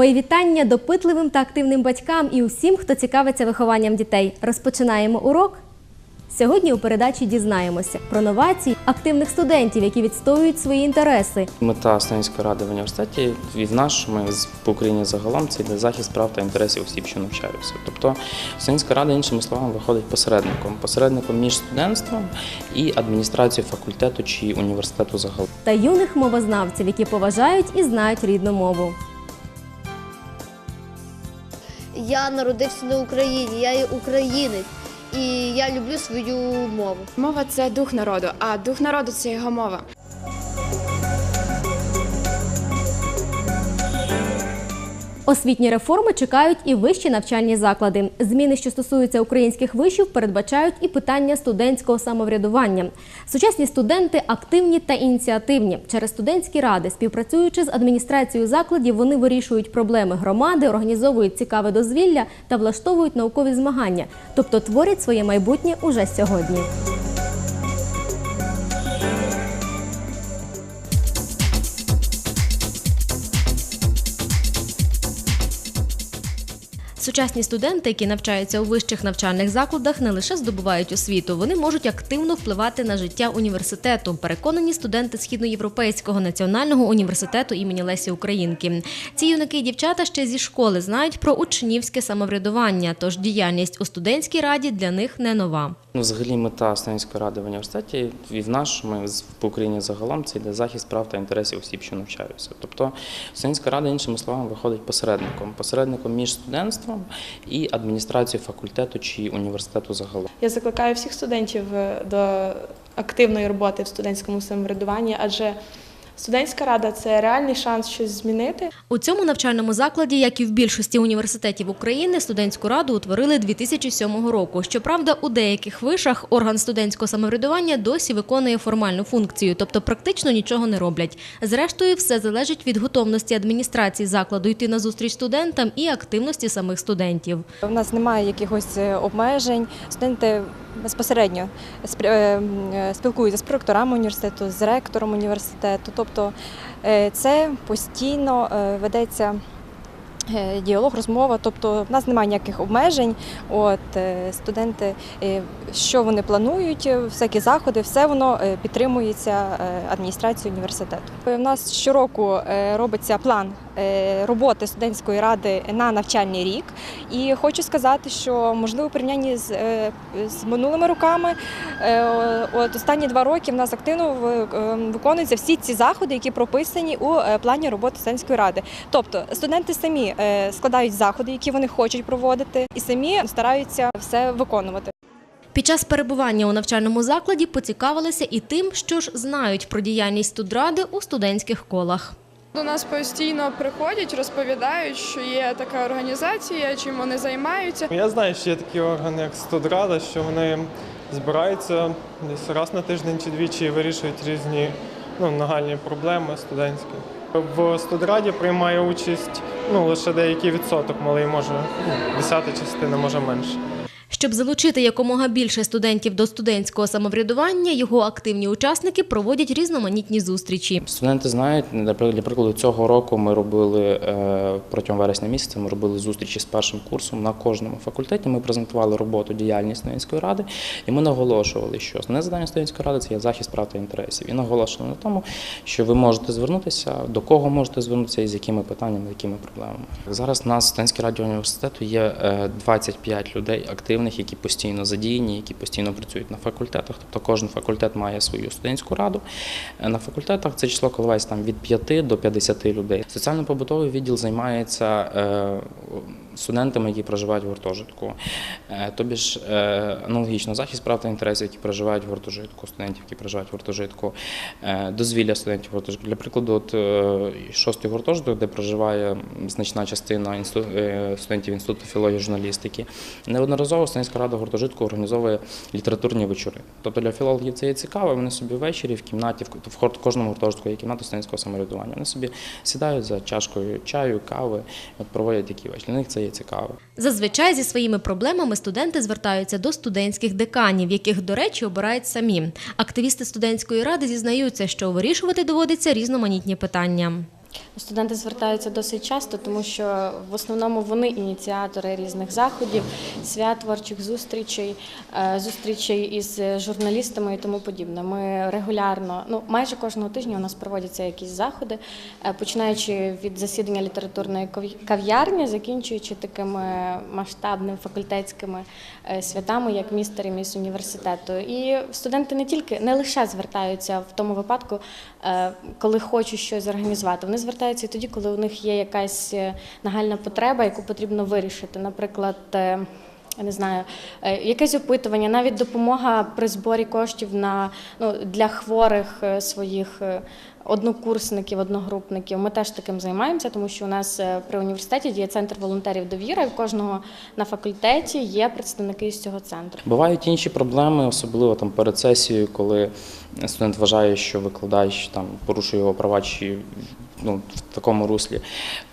Мої вітання допитливим та активним батькам і усім, хто цікавиться вихованням дітей. Розпочинаємо урок. Сьогодні у передачі дізнаємося про новації активних студентів, які відстоюють свої інтереси, Мета студентської ради в університеті і в нашому з- по Україні загалом це йде захист прав та інтересів осіб, що навчаються. Тобто студентська рада, іншими словами, виходить посередником, посередником між студентством і адміністрацією факультету чи університету загалом. та юних мовознавців, які поважають і знають рідну мову. Я народився на Україні, я є українець і я люблю свою мову. Мова це дух народу, а дух народу це його мова. Освітні реформи чекають і вищі навчальні заклади. Зміни, що стосуються українських вишів, передбачають і питання студентського самоврядування. Сучасні студенти активні та ініціативні. Через студентські ради, співпрацюючи з адміністрацією закладів, вони вирішують проблеми громади, організовують цікаве дозвілля та влаштовують наукові змагання, тобто творять своє майбутнє уже сьогодні. Сучасні студенти, які навчаються у вищих навчальних закладах, не лише здобувають освіту, вони можуть активно впливати на життя університету. Переконані студенти Східноєвропейського національного університету імені Лесі Українки. Ці юнаки і дівчата ще зі школи знають про учнівське самоврядування, тож діяльність у студентській раді для них не нова. Ну, взагалі, мета студентської ради в університеті і в нашому з- Україні загалом це йде захист прав та інтересів осіб, що навчаються. Тобто студентська рада, іншими словами, виходить посередником, посередником між студентством і адміністрацією факультету чи університету загалом. Я закликаю всіх студентів е, до активної роботи в студентському самоврядуванні, адже студентська рада це реальний шанс щось змінити. У цьому навчальному закладі, як і в більшості університетів України, студентську раду утворили 2007 року. Щоправда, у деяких вишах орган студентського самоврядування досі виконує формальну функцію, тобто практично нічого не роблять. Зрештою, все залежить від готовності адміністрації закладу йти на зустріч студентам і активності самих студентів. У нас немає якихось е, обмежень. Студенти безпосередньо е, е, спілкуються з проректорами університету, з ректором університету. Тобто е, це постійно е, ведеться. Е, Діалог, розмова, тобто в нас немає ніяких обмежень. От е, студенти, е, що вони планують, всякі заходи, все воно підтримується адміністрацією університету. У нас щороку робиться план роботи студентської ради на навчальний рік. І хочу сказати, що можливо у порівнянні з, з минулими роками, от останні два роки в нас активно ви- е, виконуються всі ці заходи, які прописані у плані роботи студентської ради. Тобто студенти самі складають заходи, які вони хочуть проводити, і самі стараються все виконувати. Під час перебування у навчальному закладі поцікавилися і тим, що ж знають про діяльність студради у студентських колах. До нас постійно приходять, розповідають, що є така організація, чим вони займаються. Я знаю, що є такі органи, як студрада, що вони збираються десь раз на тиждень чи двічі і вирішують різні ну, нагальні проблеми студентські. В студраді приймає участь ну, лише деякий відсоток, малий може десята частина, може менше. Щоб залучити якомога більше студентів до студентського самоврядування, його активні учасники проводять різноманітні зустрічі. Студенти знають, наприклад, прикладу, цього року ми робили е, протягом вересня місяця. Ми робили зустрічі з першим курсом на кожному факультеті. Ми презентували роботу діяльність студентської ради, і ми наголошували, що основне завдання студентської ради це є захист прав та інтересів. І наголошували на тому, що ви можете звернутися, до кого можете звернутися і з якими питаннями, якими проблемами. Зараз у нас в студентській раді університету є е, 25 людей активних, які постійно задіяні, які постійно працюють на факультетах. Тобто кожен факультет має свою студентську раду. Е, На факультетах це число коливається там від 5 до 50 людей. Соціально-побутовий відділ займається е, студентами, які проживають в гуртожитку. Е, Тобі ж аналогічно захист прав та інтересів, які проживають в гуртожитку, студентів, які проживають в гуртожитку, дозвілля студентів в гуртожитку. Для прикладу, от шостий гуртожиток, де проживає значна частина студентів інституту філології журналістики. Неодноразово студентська рада гуртожитку організовує літературні вечори. Тобто для філологів це є цікаво. Вони собі ввечері в кімнаті, в кожному гуртожитку є кімната студентського самоврядування. Вони собі сідають за чашкою чаю, кави, от проводять такі вечори. Для них це є цікаво. Зазвичай зі своїми проблемами студенти звертаються до студентських деканів, яких, до речі, обирають самі. Активісти студентської ради зізнаються, що вирішувати доводиться різноманітні питання. Студенти звертаються досить часто, тому що в основному вони ініціатори різних заходів, свят творчих зустрічей, е, зустрічей із журналістами і тому подібне. Ми регулярно, ну майже кожного тижня у нас проводяться якісь заходи, е, починаючи від засідання літературної кав'ярні, закінчуючи такими масштабними факультетськими е, святами, як містер і міс університету. І студенти не тільки не лише звертаються в тому випадку, коли хочуть щось організувати. Вони звертаються і тоді, коли у них є якась е, нагальна потреба, яку потрібно вирішити. Наприклад, е, я не знаю, е, якесь опитування, навіть допомога при зборі коштів на ну для хворих своїх. Однокурсників, одногрупників, ми теж таким займаємося, тому що у нас при університеті діє центр волонтерів довіра, і в кожного на факультеті є представники з цього центру. Бувають інші проблеми, особливо там перед сесією, коли студент вважає, що викладач там порушує його права чи ну, в такому руслі.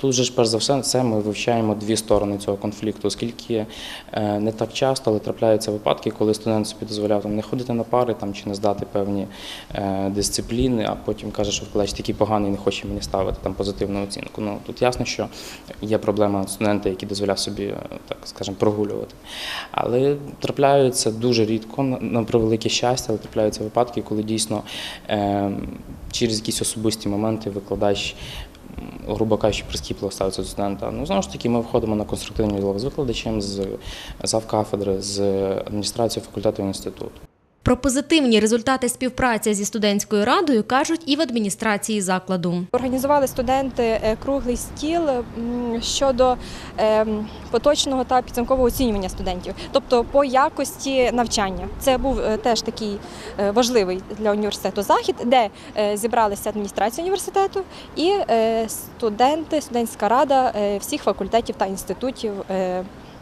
Тут же ж перш за все це ми вивчаємо дві сторони цього конфлікту, оскільки е, не так часто, але трапляються випадки, коли студент собі дозволяв там не ходити на пари там чи не здати певні е, дисципліни, а потім каже, що викладач такий поганий, не хоче мені ставити там позитивну оцінку. Ну тут ясно, що є проблема студента, який дозволяв собі, е, так скажемо, прогулювати. Але трапляються дуже рідко, на- превелике щастя, але трапляються випадки, коли дійсно е, через якісь особисті моменти викладач, грубо кажучи, прискіпливо ставиться до студента. Ну, знову ж таки, ми входимо на конструктивний діалог з викладачем, з завкафедри, з адміністрацією факультету і інституту. Про позитивні результати співпраці зі студентською радою кажуть і в адміністрації закладу. Організували студенти е, круглий стіл щодо е, поточного та підсумкового оцінювання студентів, тобто по якості навчання. Це був е, теж такий е, важливий для університету захід, де зібралися адміністрація університету і студенти, студентська рада всіх факультетів та інститутів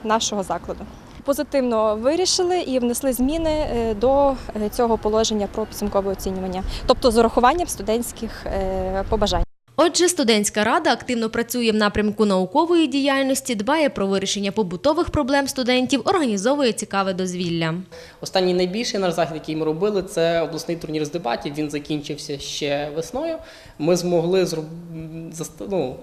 нашого закладу. Позитивно вирішили і внесли зміни е, до е, цього положення про підсумкове оцінювання, тобто з урахуванням студентських е, побажань. Отже, студентська рада активно працює в напрямку наукової діяльності, дбає про вирішення побутових проблем студентів, організовує цікаве дозвілля. Останній найбільший наш захід, який ми робили, це обласний турнір з дебатів. Він закінчився ще весною. Ми змогли зроб- ну,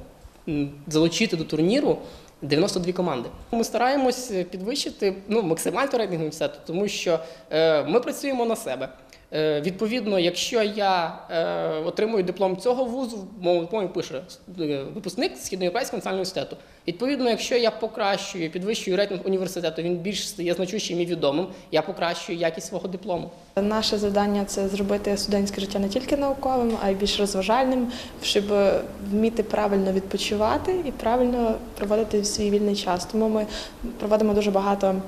залучити до турніру 92 команди. Ми стараємось підвищити ну, максимально рейтинг університету, тому що е, ми працюємо на себе. Е, відповідно, якщо я е, отримую диплом цього вузу, дипломі пише е, випускник Східноєвропейського національного університету. Відповідно, якщо я покращую, підвищую рейтинг університету, він більш стає значущим і відомим, я покращую якість свого диплому. Наше завдання це зробити студентське життя не тільки науковим, а й більш розважальним, щоб вміти правильно відпочивати і правильно проводити свій вільний час. Тому ми проводимо дуже багато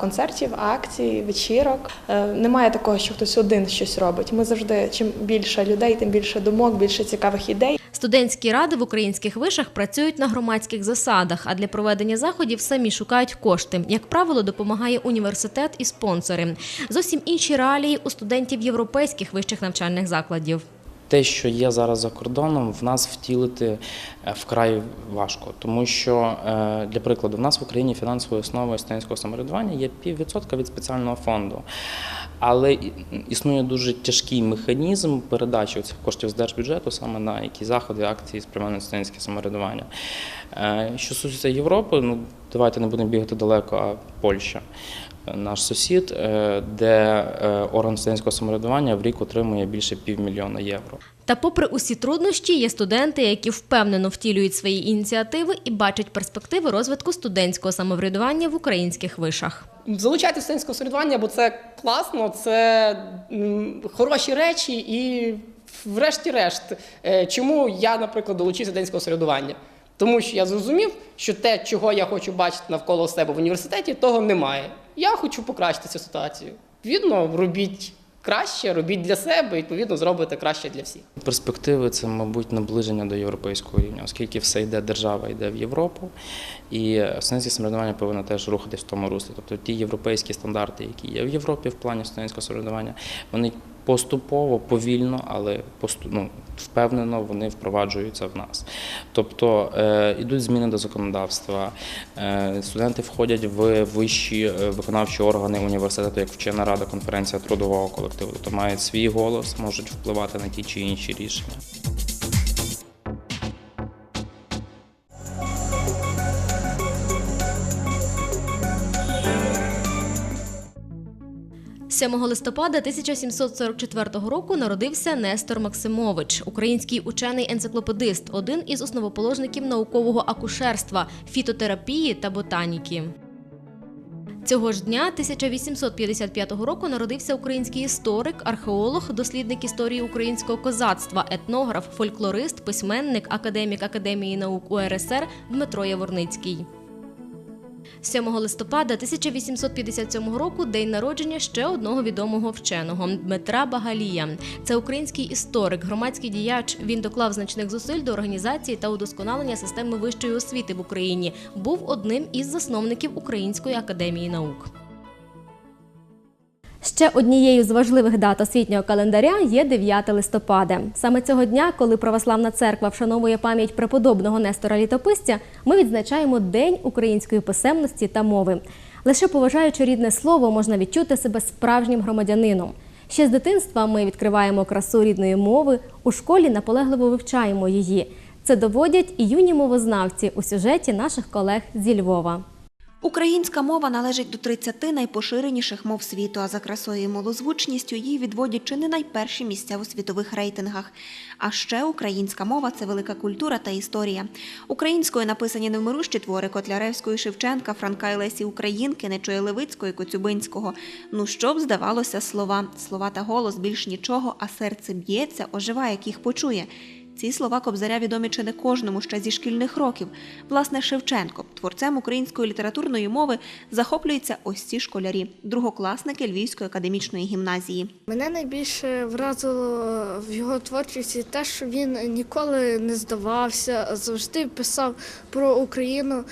концертів, акцій, вечірок. Е, Немає такого, що хтось один щось робить. Ми завжди чим більше людей, тим більше думок, більше цікавих ідей. Студентські ради в українських вишах працюють на громадських засадах, а для проведення заходів самі шукають кошти. Як правило, допомагає університет і спонсори. Зовсім інші реалії у студентів європейських вищих навчальних закладів. Те, що є зараз за кордоном, в нас втілити е, вкрай важко, тому що е, для прикладу, в нас в Україні фінансовою основою студентського самоврядування є піввідсотка від спеціального фонду. Але існує дуже тяжкий механізм передачі цих коштів з держбюджету саме на які заходи, акції спрямовані студентське самоврядування. Е, Що стосується Європи, ну давайте не будемо бігати далеко, а Польща. Наш сусід, е, де е, орган студентського самоврядування в рік отримує більше півмільйона євро. Та, попри усі труднощі, є студенти, які впевнено втілюють свої ініціативи і бачать перспективи розвитку студентського самоврядування в українських вишах. Залучайте студентське самоврядування, бо це класно, це хороші речі, і врешті-решт, е, чому я, наприклад, долучився студентського самоврядування? Тому що я зрозумів, що те, чого я хочу бачити навколо себе в університеті, того немає. Я хочу покращити цю ситуацію. Відповідно, робіть краще, робіть для себе, відповідно зробите краще для всіх. Перспективи це, мабуть, наближення до європейського рівня, оскільки все йде, держава йде в Європу, і студентське самоврядування повинно теж рухатись в тому руслі. Тобто ті європейські стандарти, які є в Європі в плані студентського самоврядування, вони поступово, повільно, але ну, впевнено вони впроваджуються в нас. Тобто е, йдуть зміни до законодавства, е, студенти входять в вищі е, виконавчі органи університету, як вчена рада, конференція трудового колективу, тобто мають свій голос, можуть впливати на ті чи інші рішення. 7 листопада 1744 року народився Нестор Максимович, український учений-енциклопедист, один із основоположників наукового акушерства, фітотерапії та ботаніки. Цього ж дня 1855 року народився український історик, археолог, дослідник історії українського козацтва, етнограф, фольклорист, письменник, академік Академії наук УРСР Дмитро Яворницький. 7 листопада 1857 року день народження ще одного відомого вченого Дмитра Багалія. Це український історик, громадський діяч. Він доклав значних зусиль до організації та удосконалення системи вищої освіти в Україні. Був одним із засновників Української академії наук. Ще однією з важливих дат освітнього календаря є 9 листопада. Саме цього дня, коли православна церква вшановує пам'ять преподобного Нестора Літописця, ми відзначаємо День української писемності та мови. Лише поважаючи рідне слово, можна відчути себе справжнім громадянином. Ще з дитинства ми відкриваємо красу рідної мови, у школі наполегливо вивчаємо її. Це доводять і юні мовознавці у сюжеті наших колег зі Львова. Українська мова належить до 30 найпоширеніших мов світу, а за красою і малозвучністю її відводять чи не найперші місця у світових рейтингах. А ще українська мова це велика культура та історія. Українською написані невмирущі твори Котляревської, Шевченка, Франка і Лесі Українки, Нечоя Левицької, Коцюбинського. Ну що б здавалося слова. Слова та голос більш нічого, а серце б'ється, оживає, як їх почує. Ці слова Кобзаря відомі чи не кожному ще зі шкільних років. Власне, Шевченко, творцем української літературної мови, захоплюються ось ці школярі, другокласники Львівської академічної гімназії. Мене найбільше вразило в його творчості те, що він ніколи не здавався, завжди писав про Україну.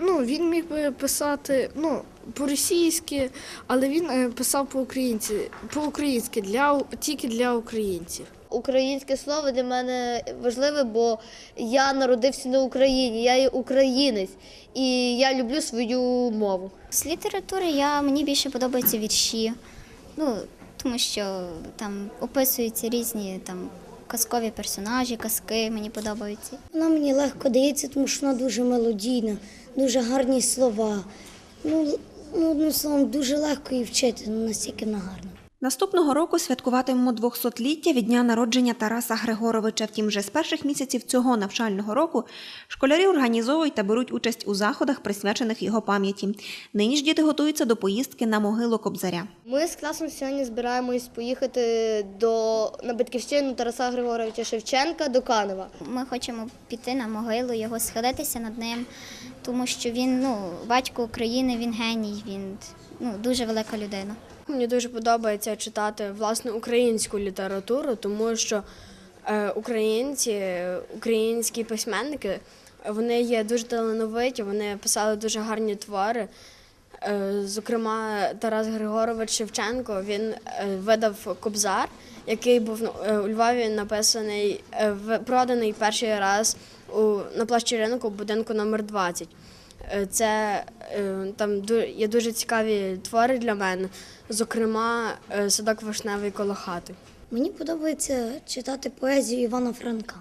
Ну, він міг би писати ну, по-російськи, але він е, писав по-українськи, по-українськи для, тільки для українців. Українське слово для мене важливе, бо я народився на Україні, я є українець і я люблю свою мову. З літератури я, мені більше подобаються вірші, ну, тому що там описуються різні там, казкові персонажі, казки мені подобаються. Вона мені легко дається, тому що вона дуже мелодійна, дуже гарні слова. Ну, ну одним словом, дуже легко її вчити, ну, настільки вона гарна. Наступного року святкуватимемо 200-ліття від дня народження Тараса Григоровича. Втім, вже з перших місяців цього навчального року школярі організовують та беруть участь у заходах, присвячених його пам'яті. Нині ж діти готуються до поїздки на могилу Кобзаря. Ми з класом сьогодні збираємось поїхати до на батьківщину Тараса Григоровича Шевченка до Канева. Ми хочемо піти на могилу, його схилитися над ним, тому що він ну, батько України, він геній, він ну, дуже велика людина. Мені дуже подобається читати власне українську літературу, тому що е, українці, українські письменники, вони є дуже талановиті, вони писали дуже гарні твори. Е, Зокрема, Тарас Григорович Шевченко він е, видав Кобзар, який був у Львові написаний, проданий перший раз у, на площі ринку будинку номер 20. Е, Це е, там є дуже цікаві твори для мене, зокрема, е, садок вишневий коло хати. Мені подобається читати поезію Івана Франка.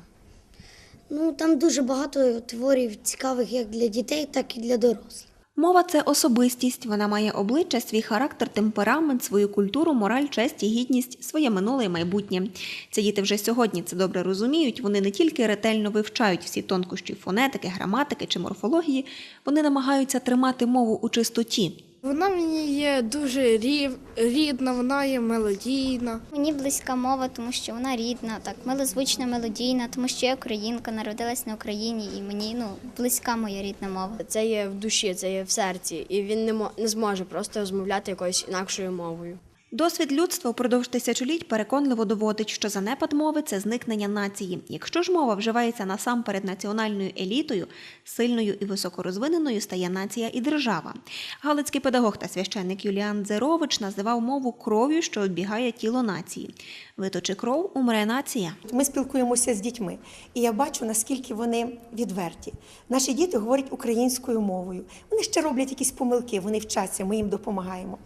Ну, там дуже багато творів цікавих як для дітей, так і для дорослих. Мова це особистість. Вона має обличчя, свій характер, темперамент, свою культуру, мораль, честь і гідність, своє минуле і майбутнє. Ці діти вже сьогодні це добре розуміють. Вони не тільки ретельно вивчають всі тонкощі фонетики, граматики чи морфології, вони намагаються тримати мову у чистоті. Вона мені є дуже рів, рідна, вона є мелодійна. Мені близька мова, тому що вона рідна, так милозвучна, мелодійна, тому що я українка, народилась на Україні, і мені ну, близька моя рідна мова. Це є в душі, це є в серці, і він не мо- не зможе просто розмовляти якоюсь інакшою мовою. Досвід людства впродовж тисячоліть переконливо доводить, що занепад мови це зникнення нації. Якщо ж мова вживається насамперед національною елітою, сильною і високорозвиненою стає нація і держава. Галицький педагог та священник Юліан Дзерович називав мову кров'ю, що оббігає тіло нації. Виточи кров, умре нація. Ми спілкуємося з дітьми, і я бачу, наскільки вони відверті. Наші діти говорять українською мовою. Вони ще роблять якісь помилки, вони вчаться, ми їм допомагаємо.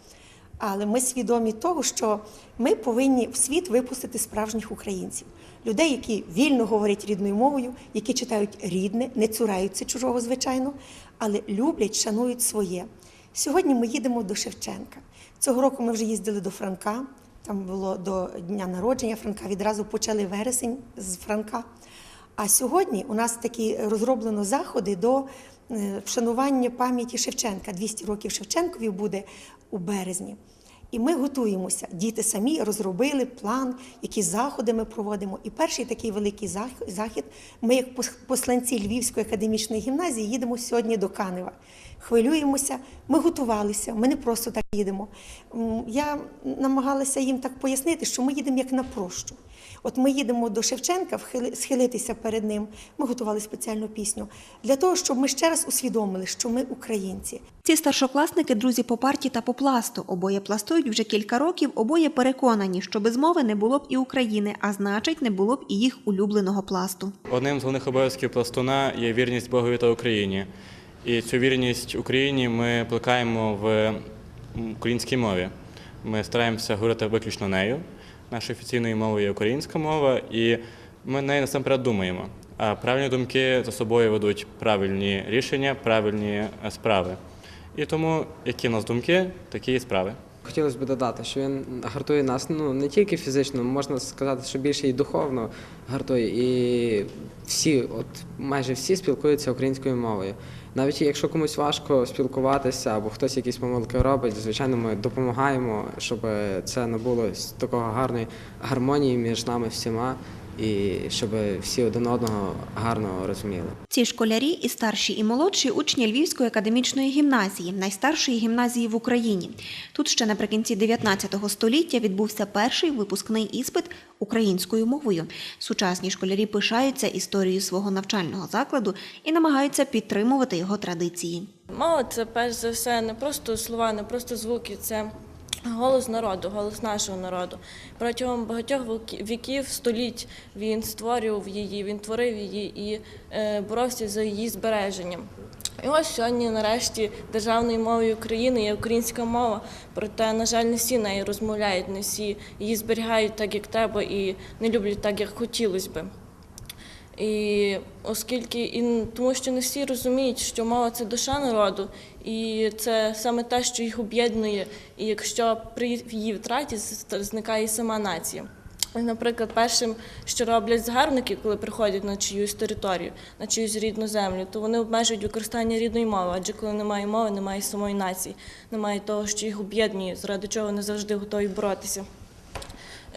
Але ми свідомі того, що ми повинні в світ випустити справжніх українців, людей, які вільно говорять рідною мовою, які читають рідне, не цураються чужого, звичайно, але люблять, шанують своє. Сьогодні ми їдемо до Шевченка. Цього року ми вже їздили до Франка. Там було до дня народження Франка. Відразу почали вересень з Франка. А сьогодні у нас такі розроблено заходи до вшанування пам'яті Шевченка. 200 років Шевченкові буде у березні. І ми готуємося. Діти самі розробили план, які заходи ми проводимо. І перший такий великий зах- захід. Ми, як пос- посланці Львівської академічної гімназії, їдемо сьогодні до Канева. Хвилюємося, ми готувалися, ми не просто так їдемо. Я намагалася їм так пояснити, що ми їдемо як на прощу. От ми їдемо до Шевченка, схилитися перед ним. Ми готували спеціальну пісню для того, щоб ми ще раз усвідомили, що ми українці. Ці старшокласники друзі по парті та по пласту. Обоє пластують вже кілька років, обоє переконані, що без мови не було б і України, а значить, не було б і їх улюбленого пласту. Одним з головних обов'язків пластуна є вірність Богові та Україні. І цю вірність Україні ми плекаємо в українській мові. Ми стараємося говорити виключно нею. Нашою офіційною мовою є українська мова, і ми нею насамперед думаємо. А правильні думки за собою ведуть правильні рішення, правильні е, справи. І тому, які в нас думки, такі і справи. Хотілося б додати, що він гартує нас ну не тільки фізично, можна сказати, що більше і духовно гартує. І всі, от майже всі спілкуються українською мовою. Навіть якщо комусь важко спілкуватися або хтось якісь помилки робить, звичайно, ми допомагаємо, щоб це не було такого гарної гармонії між нами всіма, і щоб всі один одного гарно розуміли. Ці школярі і старші, і молодші учні Львівської академічної гімназії, найстаршої гімназії в Україні. Тут ще наприкінці 19 століття відбувся перший випускний іспит українською мовою. Сучасні школярі пишаються історією свого навчального закладу і намагаються підтримувати його традиції. Мова це перш за все не просто слова, не просто звуки, це голос народу, голос нашого народу. Протягом багатьох віків, століть він створював її, він творив її і е, боровся за її збереженням. І ось сьогодні, нарешті, державною мовою України є українська мова, проте, на жаль, не всі нею розмовляють, не всі її зберігають так, як треба, і не люблять так, як хотілося би. І оскільки і тому, що не всі розуміють, що мова це душа народу, і це саме те, що їх об'єднує, і якщо при її втраті зникає сама нація. Наприклад, першим, що роблять загарбники, коли приходять на чиюсь територію, на чиюсь рідну землю, то вони обмежують використання рідної мови, адже коли немає мови, немає самої нації, немає того, що їх об'єднує, заради чого вони завжди готові боротися.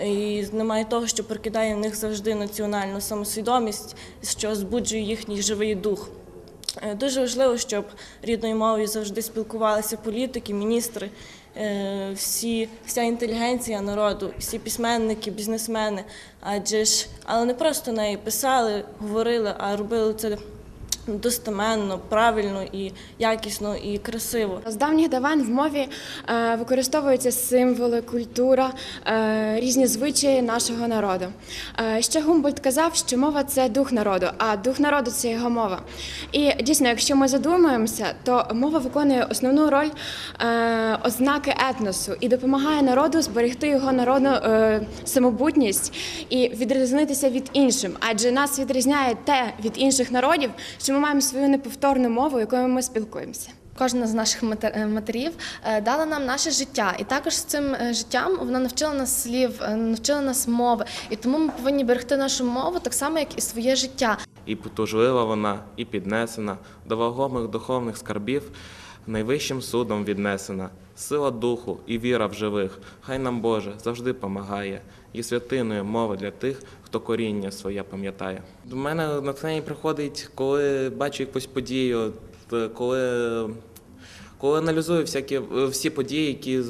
І немає того, що прикидає в них завжди національну самосвідомість, що збуджує їхній живий дух. Е, Дуже важливо, щоб рідною мовою завжди спілкувалися політики, міністри, е, всі, вся інтелігенція народу, всі письменники, бізнесмени. Адже ж, але не просто нею писали, говорили, а робили це достеменно, правильно і якісно і красиво. З давніх давен в мові е, використовуються символи, культура, е, різні звичаї нашого народу. Е, ще Гумбольд казав, що мова це дух народу, а дух народу це його мова. І дійсно, якщо ми задумаємося, то мова виконує основну роль ознаки етносу і допомагає народу зберегти його народну самобутність і відрізнитися від іншим. Адже нас відрізняє те від інших народів, що ми маємо свою неповторну мову, якою ми спілкуємося. Кожна з наших е, матерів е, дала нам наше життя, і також з цим е, життям вона навчила нас слів, навчила нас мови. І тому ми повинні берегти нашу мову так само, як і своє життя. І потужлива вона, і піднесена, до вагомих духовних скарбів найвищим судом віднесена. Сила духу і віра в живих, хай нам Боже завжди помагає, і святиною мова для тих, хто коріння своє пам'ятає. До мене натхнення приходить, коли бачу якусь подію, коли коли аналізую всякі е, всі події, які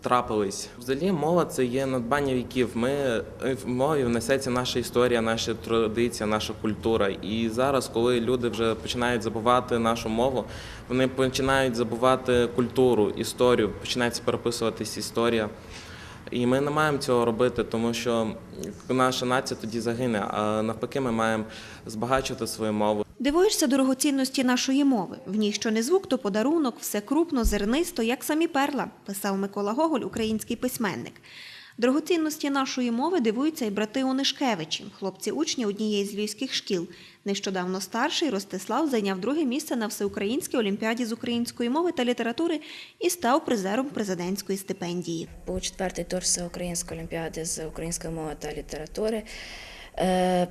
трапились, взагалі мова це є надбання віків. Ми е, в мові внесеться наша історія, наша традиція, наша культура. І зараз, коли люди вже починають забувати нашу мову, вони починають забувати культуру, історію, починається переписуватись історія. І ми не маємо цього робити, тому що наша нація тоді загине. А навпаки, ми маємо збагачувати свою мову. Дивуєшся дорогоцінності нашої мови. В ній що не звук, то подарунок, все крупно, зернисто, як самі перла, писав Микола Гоголь, український письменник. Дорогоцінності нашої мови дивуються й брати Онишкевичі, хлопці учні однієї з львівських шкіл. Нещодавно старший Ростислав зайняв друге місце на всеукраїнській олімпіаді з української мови та літератури і став призером президентської стипендії. Був четвертий тур всеукраїнської олімпіади з української мови та літератури. Е,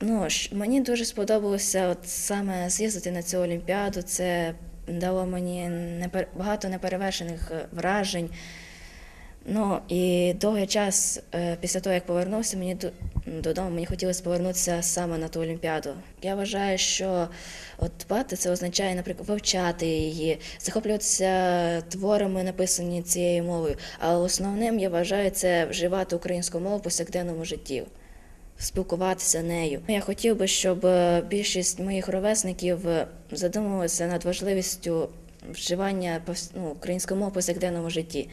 ну, мені дуже сподобалося от саме з'їздити на цю олімпіаду. Це дало мені багато неперевершених е, вражень. Ну і довгий час е, після того, як повернувся, мені додому мені хотілося повернутися саме на ту олімпіаду. Я вважаю, що от дбати це означає, наприклад, вивчати її, захоплюватися творами, написані цією мовою. Але основним я вважаю це вживати українську мову в повсякденному житті. Спілкуватися нею. Я хотів би, щоб е, більшість моїх ровесників задумувалися над важливістю вживання ну, української мови в повсякденному житті,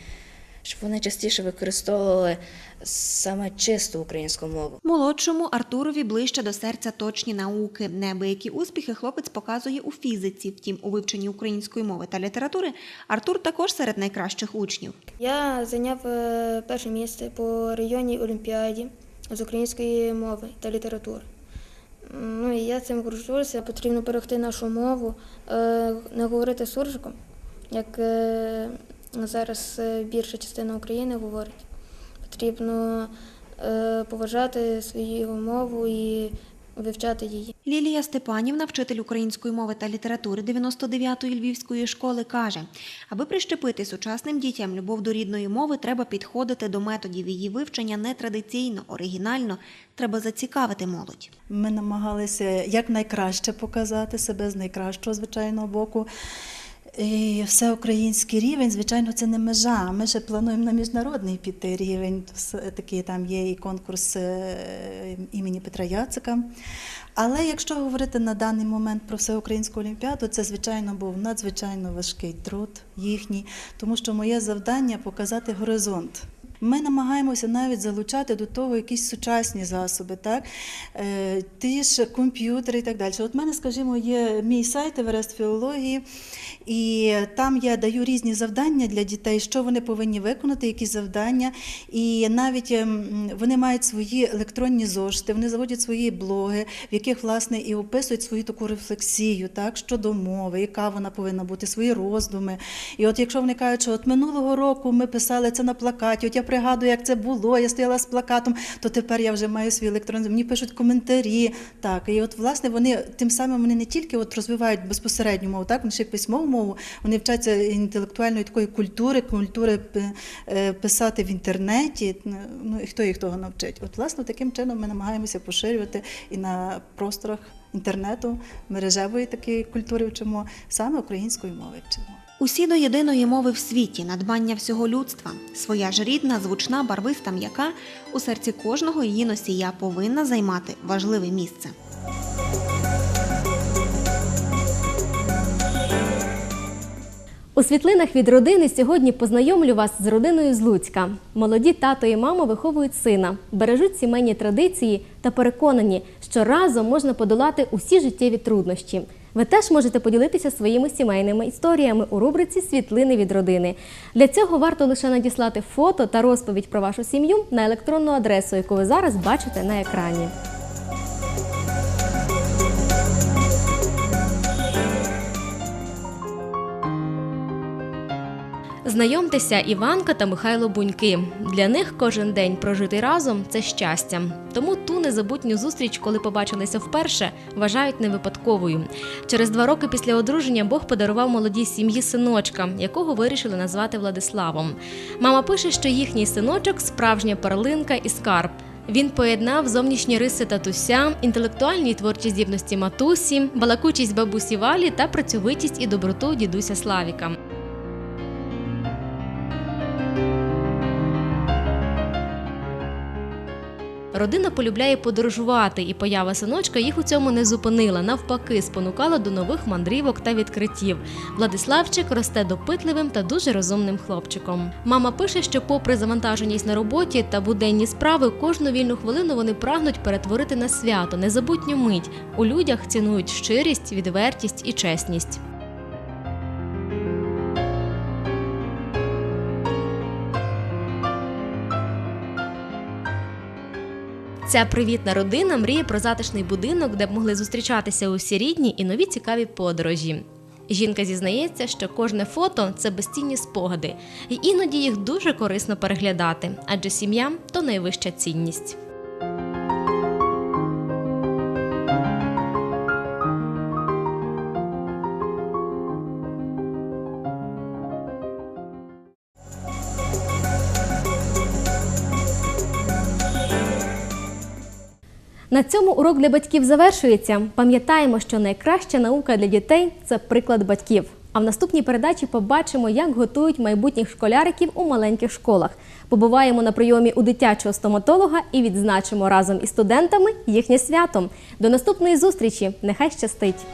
щоб вони частіше використовували саме чисту українську мову. Молодшому Артурові ближче до серця точні науки. Неабиякі успіхи хлопець показує у фізиці. Втім, у вивченні української мови та літератури Артур також серед найкращих учнів. Я зайняв е, перше місце по районній олімпіаді з української мови та літератури. Ну і я цим горжуся. Потрібно берегти нашу мову, е, не говорити суржиком, як е, зараз е, більша частина України говорить. Потрібно е, поважати свою мову і вивчати її. Лілія Степанівна, вчитель української мови та літератури 99-ї львівської школи, каже, аби прищепити сучасним дітям любов до рідної мови, треба підходити до методів її вивчення нетрадиційно, оригінально. Треба зацікавити молодь. Ми намагалися якнайкраще показати себе з найкращого, звичайного боку. І всеукраїнський рівень, звичайно, це не межа. Ми ще плануємо на міжнародний піти рівень. Такий там є і конкурс е, імені Петра Яцика. Але якщо говорити на даний момент про всеукраїнську олімпіаду, це звичайно був надзвичайно важкий труд їхній, тому що моє завдання показати горизонт. Ми намагаємося навіть залучати до того якісь сучасні засоби, так? Е, ті ж комп'ютери і так далі. От в мене, скажімо, є мій сайт Еверест філології, і там я даю різні завдання для дітей, що вони повинні виконати, які завдання. І навіть ем, вони мають свої електронні зошити, вони заводять свої блоги, в яких власне і описують свою таку рефлексію, так щодо мови, яка вона повинна бути, свої роздуми. І от якщо вони кажуть, що от минулого року ми писали це на плакаті, от я пригадую, як це було, я стояла з плакатом, то тепер я вже маю свій електронний, мені пишуть коментарі. Так, і от власне вони тим самим вони не тільки от розвивають безпосередню мову, так вони ще письмову мову, вони вчаться інтелектуальної такої культури, культури е, писати в інтернеті. Ну і хто їх того навчить? От власне таким чином ми намагаємося поширювати і на просторах інтернету, мережевої такої культури вчимо, саме української мови вчимо. Усі до єдиної мови в світі, надбання всього людства. Своя ж рідна, звучна, барвиста м'яка у серці кожного її носія повинна займати важливе місце. У світлинах від родини сьогодні познайомлю вас з родиною з Луцька. Молоді тато і мама виховують сина, бережуть сімейні традиції та переконані, що разом можна подолати усі життєві труднощі. Ви теж можете поділитися своїми сімейними історіями у рубриці Світлини від родини. Для цього варто лише надіслати фото та розповідь про вашу сім'ю на електронну адресу, яку ви зараз бачите на екрані. Знайомтеся, Іванка та Михайло Буньки. Для них кожен день прожитий разом це щастя. Тому ту незабутню зустріч, коли побачилися вперше, вважають не випадковою. Через два роки після одруження Бог подарував молодій сім'ї синочка, якого вирішили назвати Владиславом. Мама пише, що їхній синочок справжня перлинка і скарб. Він поєднав зовнішні риси татуся, інтелектуальні творчі здібності матусі, балакучість бабусі Валі та працьовитість і доброту дідуся Славіка. Родина полюбляє подорожувати, і поява синочка їх у цьому не зупинила. Навпаки, спонукала до нових мандрівок та відкриттів. Владиславчик росте допитливим та дуже розумним хлопчиком. Мама пише, що, попри завантаженість на роботі та буденні справи, кожну вільну хвилину вони прагнуть перетворити на свято, незабутню мить. У людях цінують щирість, відвертість і чесність. Ця привітна родина мріє про затишний будинок, де б могли зустрічатися усі рідні і нові цікаві подорожі. Жінка зізнається, що кожне фото це безцінні спогади, і іноді їх дуже корисно переглядати, адже сім'я то найвища цінність. На цьому урок для батьків завершується. Пам'ятаємо, що найкраща наука для дітей це приклад батьків. А в наступній передачі побачимо, як готують майбутніх школяриків у маленьких школах. Побуваємо на прийомі у дитячого стоматолога і відзначимо разом із студентами їхнє свято. До наступної зустрічі! Нехай щастить!